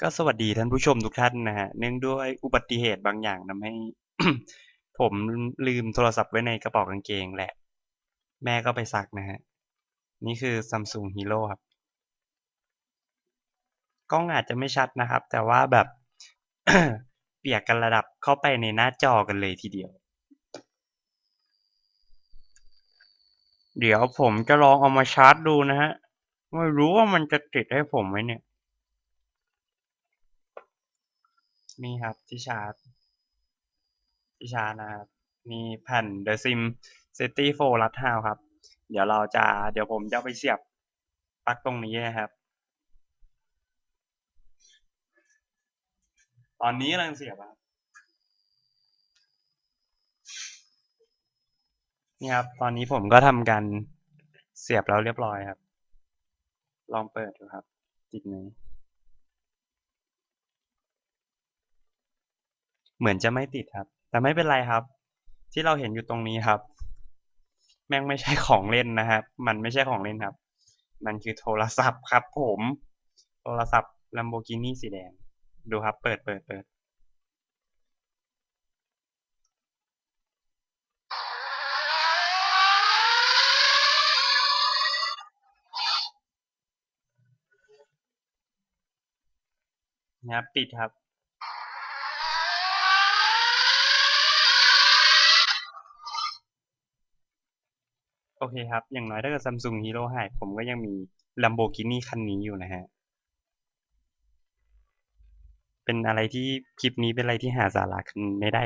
ก็สวัสดีท่านผู้ชมทุกท่านนะฮะ เนื่องด้วยอุบัติเหตุบางอย่างทำให้ ผมลืมโทรศัพท์ไว้ในกระเป๋ากางเกงแหละ แม่ก็ไปซักนะฮะ นี่คือ Samsung Hero ครับ กล้องอาจจะไม่ชัดนะครับ แต่ว่าแบบ เปียกกันระดับเข้าไปในหน้าจอกันเลยทีเดียว เดี๋ยวผมจะลองเอามาชาร์จดูนะฮะ ไม่รู้ว่ามันจะติดให้ผมไหมเนี่ย นี่ครับที่ชาร์จที่ชาร์จนะครับมีแผ่น The Sim City 4รัดฮาวครับ เดี๋ยวเราจะเดี๋ยวผมจะไปเสียบปลั๊กตรงนี้นะครับ ตอนนี้กำลังเสียบครับนี่ครับ ตอนนี้ผมก็ทำการเสียบแล้วเรียบร้อยครับ ลองเปิดดูครับ ติดไหม เหมือนจะไม่ติดครับ แต่ไม่เป็นไรครับ ที่เราเห็นอยู่ตรงนี้ครับ แม่งไม่ใช่ของเล่นนะครับ มันไม่ใช่ของเล่นครับ มันคือโทรศัพท์ครับ ผม โทรศัพท์ Lamborghini สีแดง ดูครับ เปิดเปิดเปิดนะครับติดครับ โอเคครับ อย่างน้อยถ้าเกิดซัมซุงฮีโร่หายผมก็ยังมีลัมโบกินี่คันนี้อยู่นะฮะ เป็นอะไรที่คลิปนี้เป็นอะไรที่หาสาระกันไม่ได้